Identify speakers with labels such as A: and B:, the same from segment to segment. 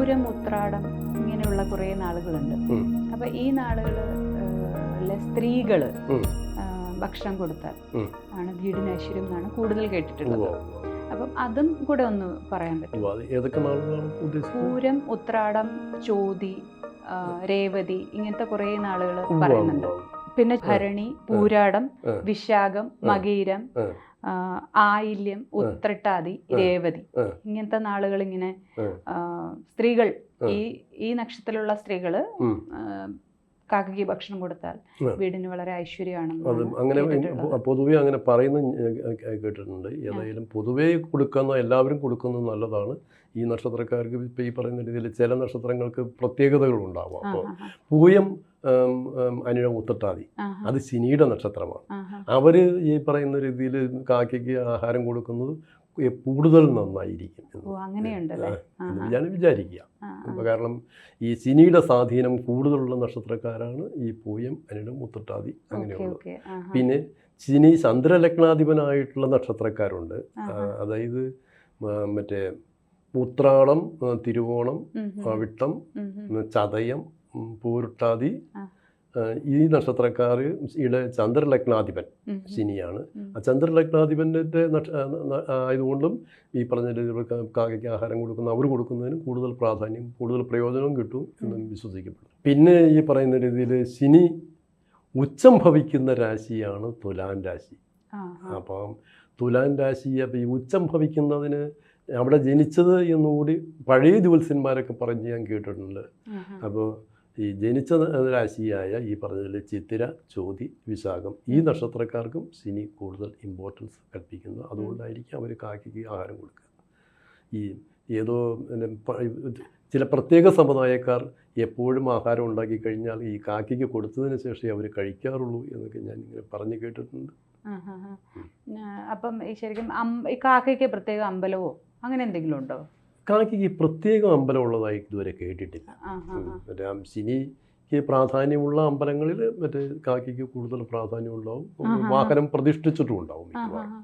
A: പൂരം ഉത്രാടം ഇങ്ങനെയുള്ള കുറേ നാളുകളുണ്ട്. അപ്പൊ ഈ
B: നാളുകളിലെ
A: സ്ത്രീകൾ ഭക്ഷണം കൊടുത്താൽ ആണ് വീടിന് ഐശ്വര്യം എന്നാണ് കൂടുതൽ കേട്ടിട്ടുള്ളത്. അപ്പം അതും കൂടെ ഒന്ന് പറയാൻ പറ്റും പൂരം ഉത്രാടം ചോതി രേവതി ഇങ്ങനത്തെ കുറേ നാളുകൾ പറയുന്നുണ്ട്. പിന്നെ ഭരണി പൂരാടം. വിശാഖം മകീരം ആയില്യം ഉത്രട്ടാതി രേവതി ഇങ്ങനത്തെ നാളുകൾ ഇങ്ങനെ സ്ത്രീകൾ ഈ ഈ നക്ഷത്രത്തിലുള്ള സ്ത്രീകൾ. കാക്കയ്ക്ക് ഭക്ഷണം കൊടുത്താൽ വീടിന് വളരെ ഐശ്വര്യമാണ്
B: അങ്ങനെ. പൊതുവെ അങ്ങനെ പറയുന്ന കേട്ടിട്ടുണ്ട്. ഏതായാലും പൊതുവേ കൊടുക്കുന്ന എല്ലാവരും കൊടുക്കുന്നത് നല്ലതാണ്. ഈ നക്ഷത്രക്കാർക്ക് ഇപ്പം ഈ പറയുന്ന രീതിയിൽ ചില നക്ഷത്രങ്ങൾക്ക് പ്രത്യേകതകൾ ഉണ്ടാവും
A: ആ,
B: അപ്പോൾ പൂയം ഉം,
A: മുത്തട്ടാതി
B: അത് ശനിയുടെ നക്ഷത്രമാണ്. അവർ ഈ പറയുന്ന രീതിയിൽ കാക്കയ്ക്ക് ആഹാരം കൊടുക്കുന്നത് കൂടുതൽ നന്നായിരിക്കും ഞാൻ വിചാരിക്കുക. കാരണം ഈ ശനിയുടെ സ്വാധീനം കൂടുതലുള്ള നക്ഷത്രക്കാരാണ് ഈ പൂയം അനിടം
A: മുത്തട്ടാതി
B: അങ്ങനെയുള്ളത്. പിന്നെ ശനി ചന്ദ്രലഗ്നാധിപനായിട്ടുള്ള നക്ഷത്രക്കാരുണ്ട്. അതായത് മറ്റേ ഉത്രാടം തിരുവോണം.
A: ഉം,
B: ചതയം പൂരുട്ടാതി ഈ നക്ഷത്രക്കാർ ഇവിടെ ചന്ദ്രലഗ്നാധിപൻ. ശനിയാണ്. ആ ചന്ദ്രലഗ്നാധിപന്റെ നക്ഷ ആയതുകൊണ്ടും ഈ പറഞ്ഞ കാക്കയ്ക്ക് ആഹാരം കൊടുക്കുന്ന അവർ കൊടുക്കുന്നതിന് കൂടുതൽ പ്രാധാന്യം കൂടുതൽ പ്രയോജനവും കിട്ടും എന്ന് വിശ്വസിക്കപ്പെടുന്നു പിന്നെ ഈ പറയുന്ന രീതിയിൽ ശനി ഉച്ചം ഭവിക്കുന്ന രാശിയാണ് തുലാൻ രാശി. അപ്പം തുലാൻ രാശി അപ്പം ഈ ഉച്ചം ഭവിക്കുന്നതിന് അവിടെ ജനിച്ചത് എന്നുകൂടി പഴയ ജ്യോത്സ്യന്മാരൊക്കെ പറഞ്ഞ് ഞാൻ കേട്ടിട്ടുണ്ട്. അപ്പോൾ ഈ ജനിച്ച രാശിയായ ഈ പറഞ്ഞതിൽ ചിത്തിര ചോതി വിശാഖം ഈ നക്ഷത്രക്കാർക്കും ശനി കൂടുതൽ ഇമ്പോർട്ടൻസ് കൽപ്പിക്കുന്നു. അതുകൊണ്ടായിരിക്കും അവർ കാക്കിക്ക് ആഹാരം കൊടുക്കുക. ഈ ഏതോ ചില പ്രത്യേക സമുദായക്കാർ എപ്പോഴും ആഹാരം ഉണ്ടാക്കി കഴിഞ്ഞാൽ ഈ കാക്കിക്ക് കൊടുത്തതിന് ശേഷമേ അവർ കഴിക്കാറുള്ളൂ എന്നൊക്കെ ഞാൻ ഇങ്ങനെ പറഞ്ഞു കേട്ടിട്ടുണ്ട്.
A: അപ്പം ഈ ശരിക്കും ഈ കാക്കയ്ക്ക് പ്രത്യേക അമ്പലവോ അങ്ങനെ എന്തെങ്കിലും ഉണ്ടോ?
B: കാക്കയ്ക്ക് പ്രത്യേക അമ്പലം ഉള്ളതായി ഇതുവരെ കേട്ടിട്ടില്ല. മറ്റേ ആ പ്രാധാന്യമുള്ള അമ്പലങ്ങളിൽ മറ്റേ കാക്കിക്ക് കൂടുതൽ പ്രാധാന്യം ഉണ്ടാവും വാഹനം പ്രതിഷ്ഠിച്ചിട്ടും ഉണ്ടാവും മിക്കവാറും.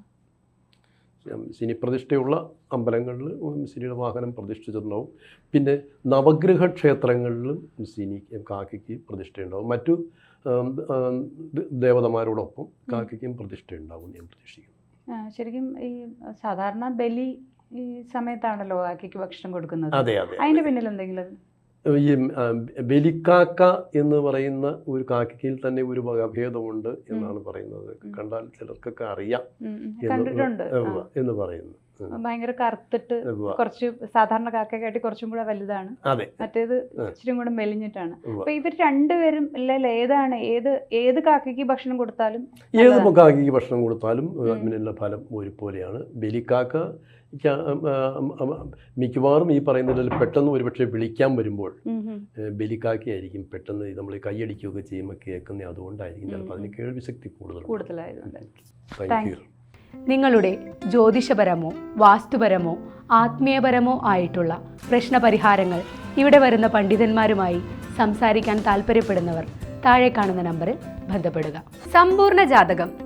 B: ശനി പ്രതിഷ്ഠയുള്ള അമ്പലങ്ങളിൽ ശനിയുടെ വാഹനം പ്രതിഷ്ഠിച്ചിട്ടുണ്ടാവും. പിന്നെ നവഗ്രഹ ക്ഷേത്രങ്ങളിലും ശനി കാക്കയ്ക്ക് പ്രതിഷ്ഠയുണ്ടാവും. മറ്റു ദേവതമാരോടൊപ്പം കാക്കയ്ക്കും പ്രതിഷ്ഠയുണ്ടാവും ഞാൻ പ്രതീക്ഷിക്കുന്നു.
A: ശരിക്കും ഈ സാധാരണ ബലി ഈ സമയത്താണല്ലോ കാക്കയ്ക്ക് ഭക്ഷണം കൊടുക്കുന്നത്?
B: അതെ അതെ
A: അതിന്റെ പിന്നിൽ എന്തെങ്കിലും?
B: ഈ ബലിക്കാക്ക എന്ന് പറയുന്ന ഒരു കാക്കയിൽ തന്നെ ഒരു വകഭേദമുണ്ട് എന്നാണ് പറയുന്നത്. കണ്ടാൽ ചിലർക്കൊക്കെ അറിയാം. എന്ന് പറയുന്നു.
A: ഭയങ്കര കറുത്തിട്ട് കുറച്ച് സാധാരണ കാക്കക്കാട്ടി കുറച്ചും കൂടെ വലുതാണ്. മറ്റേത് ഇച്ചിരി കൂടെ മെലിഞ്ഞിട്ടാണ്. അപ്പൊ ഇവർ രണ്ടുപേരും അല്ലെങ്കിൽ ഏതാണ് ഏത് ഏത് കാക്കയ്ക്ക് ഭക്ഷണം കൊടുത്താലും
B: ഏത്. കാക്കയ്ക്ക് ഭക്ഷണം കൊടുത്താലും. അതിനുള്ള ഫലം ഒരുപോലെയാണ്. ബലിക്കാക്ക മിക്കവാറും ഈ പറയുന്നതിൽ പെട്ടെന്ന് ഒരുപക്ഷെ വിളിക്കാൻ വരുമ്പോൾ ബലിക്കാക്കിയായിരിക്കും പെട്ടെന്ന് നമ്മൾ കൈയടിക്കുകയൊക്കെ ചെയ്യുമ്പോൾ കേൾക്കുന്ന അതുകൊണ്ടായിരിക്കും. ചിലപ്പോൾ അതിന് കേൾവിശക്തി കൂടുതൽ
A: കൂടുതലായതുകൊണ്ട്.
B: താങ്ക്
A: Thank
B: യു
C: നിങ്ങളുടെ ജ്യോതിഷപരമോ വാസ്തുപരമോ ആത്മീയപരമോ ആയിട്ടുള്ള പ്രശ്നപരിഹാരങ്ങൾ ഇവിടെ വരുന്ന പണ്ഡിതന്മാരുമായി സംസാരിക്കാൻ താല്പര്യപ്പെടുന്നവർ താഴെ കാണുന്ന നമ്പറിൽ ബന്ധപ്പെടുക. സമ്പൂർണ ജാതകം